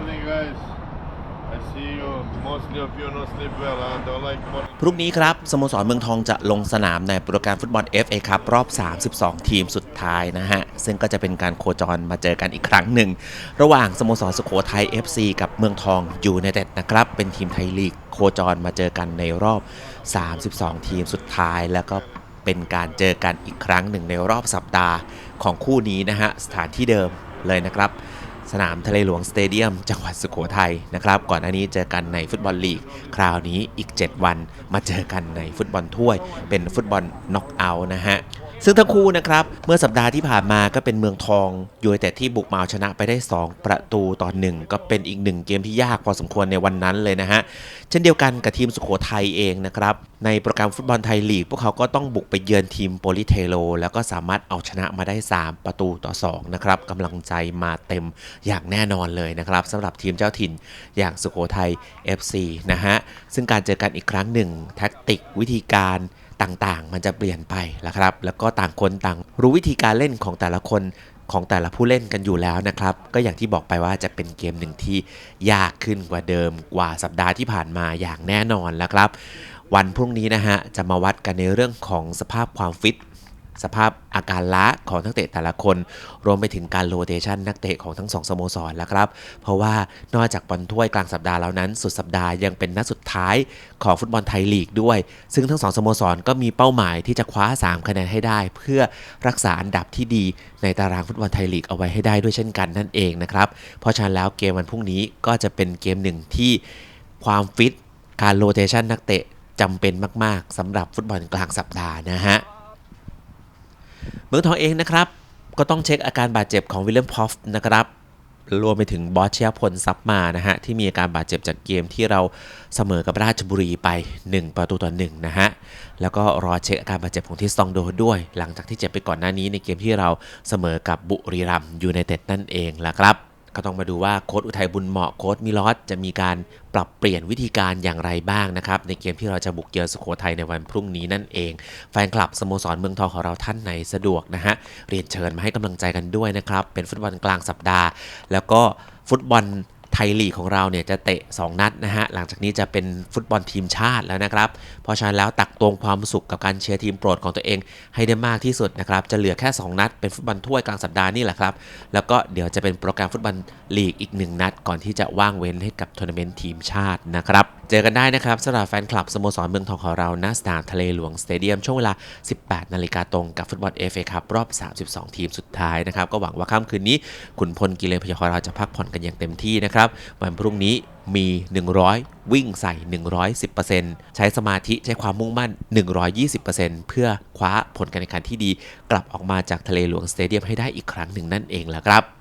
morning, guys. I see you. Mostly of you no sleep well. Huh? Don't like morning. พรุ่งนี้ครับสโมสรเมืองทองจะลงสนามในโปรแกรมฟุตบอล FA ครับรอบ 32 ทีมสุดท้ายนะฮะ ซึ่งก็จะเป็นการโคจรมาเจอกันอีกครั้งหนึ่ง ระหว่างสโมสรสุโขทัย FC กับเมืองทองยูไนเต็ดนะครับ เป็นทีมไทยลีกโคจรมาเจอกันในรอบ 32 ทีมสุดท้าย แล้วก็เป็นการเจอกันอีกครั้งหนึ่งในรอบสัปดาห์ของคู่นี้นะฮะสถานที่เดิมเลยนะครับ สนามทะเลหลวงสเตเดียม จังหวัดสุโขทัยนะครับ ก่อนหน้านี้เจอกันในฟุตบอลลีก คราวนี้อีก 7 วันมาเจอกันในฟุตบอลถ้วย เป็นฟุตบอลน็อกเอาท์นะฮะ ซึ่งทั้งคู่นะครับ เมื่อสัปดาห์ที่ผ่านมาก็เป็นเมืองทองยูไนเต็ดที่บุกมาเอาชนะไปได้ 2 ประตูต่อหนึ่งก็เป็นอีกหนึ่งเกมที่ยากพอสมควรในวันนั้นเลยนะฮะ เช่นเดียวกันกับทีมสุโขทัยเองนะครับ ในโปรแกรมฟุตบอลไทยลีก พวกเขาก็ต้องบุกไปเยือนทีมโปลิเทโล แล้วก็สามารถเอาชนะมาได้ 3 ประตูต่อ2นะครับกำลังใจมาเต็มอย่างแน่นอนเลยนะครับสำหรับทีมเจ้าถิ่นอย่างสุโขทัย FC นะฮะซึ่งการเจอกันอีกครั้งหนึ่งแท็กติกวิธีการ ต่างๆ มันจะเปลี่ยนไปแล้วครับ แล้วก็ต่างคนต่าง รู้วิธีการเล่นของแต่ละคนของแต่ละผู้เล่นกันอยู่แล้วนะครับ ก็อย่างที่บอกไปว่าจะเป็นเกมหนึ่งที่ยากขึ้นกว่าเดิมกว่าสัปดาห์ที่ผ่านมาอย่างแน่นอนแล้วครับ วันพรุ่งนี้นะฮะจะมาวัดกันในเรื่องของสภาพความฟิต สภาพอาการล้าของนักเตะแต่ละคน รวมไปถึงการโรเตชันนักเตะของทั้งสองสโมสรแล้วครับ เพราะว่านอกจากบอลถ้วยกลางสัปดาห์แล้วนั้น สุดสัปดาห์ยังเป็นนัดสุดท้ายของฟุตบอลไทยลีกด้วย ซึ่งทั้งสองสโมสรก็มีเป้าหมายที่จะคว้า 3 คะแนนให้ได้ เพื่อรักษาอันดับที่ดีในตารางฟุตบอลไทยลีกเอาไว้ให้ได้ด้วยเช่นกันนั่นเองนะครับ เพราะฉะนั้นแล้วเกมวันพรุ่งนี้ก็จะเป็นเกมหนึ่งที่ความฟิตการโรเตชันนักเตะจำเป็นมาก ๆสำหรับฟุตบอลกลางสัปดาห์นะฮะ เมืองทองเองนะครับ ก็ต้องเช็คอาการบาดเจ็บของวิลเลียมพอฟนะครับรวมไปถึงบอสเชียพลซับมานะฮะ ที่มีอาการบาดเจ็บจากเกมที่เราเสมอกับราชบุรีไป 1 ประตูต่อ1นะฮะ แล้วก็รอเช็คอาการบาดเจ็บของทิสตองโดด้วย หลังจากที่เจ็บไปก่อนหน้านี้ในเกมที่เราเสมอกับบุรีรัมย์ยูไนเต็ดนั่นเองละครับ ก็ต้องมาดูว่าโค้ดอุทัยบุญเหมาะโค้ดมิลอสจะมีการปรับเปลี่ยนวิธีการอย่างไรบ้างนะครับ ในเกมที่เราจะบุกเยือนสุโขทัยในวันพรุ่งนี้นั่นเอง แฟนคลับสโมสรเมืองทองของเราท่านไหนสะดวกนะฮะเรียนเชิญมาให้กำลังใจกันด้วยนะครับ เป็นฟุตบอลกลางสัปดาห์ แล้วก็ฟุตบอล ไทยลีกของเราเนี่ยจะเตะ 2 นัดนะฮะ หลังจากนี้จะเป็นฟุตบอลทีมชาติแล้วนะครับ เพราะฉะนั้นแล้วตักตวงความสุขกับการเชียร์ทีมโปรดของตัวเองให้ได้มากที่สุดนะครับ จะเหลือแค่ 2 นัด เป็นฟุตบอลถ้วยกลางสัปดาห์นี่แหละครับ แล้วก็เดี๋ยวจะเป็นโปรแกรมฟุตบอลลีกอีก 1 นัด ก่อนที่จะว่างเว้นให้กับทัวร์นาเมนต์ทีมชาตินะครับ เจอกันได้นะครับสำหรับแฟนคลับสโมสรเมืองทองของเราณสนามทะเลหลวงสเตเดียมช่วงเวลา 18 นาฬิกาตรงกับฟุตบอลเอฟเอครับรอบ 32 ทีมสุดท้ายนะครับ ก็หวังว่าค่ำคืนนี้ขุนพลกิเลนพยาของเราจะพักผ่อนกันอย่างเต็มที่นะครับ วันพรุ่งนี้มี 100 วิ่งใส่ 110%ใช้สมาธิใช้ความมุ่งมั่น 120%เพื่อคว้าผลการแข่งขันที่ดี กลับออกมาจากทะเลหลวงสเตเดียมให้ได้อีกครั้งหนึ่งนั่นเองแหละครับ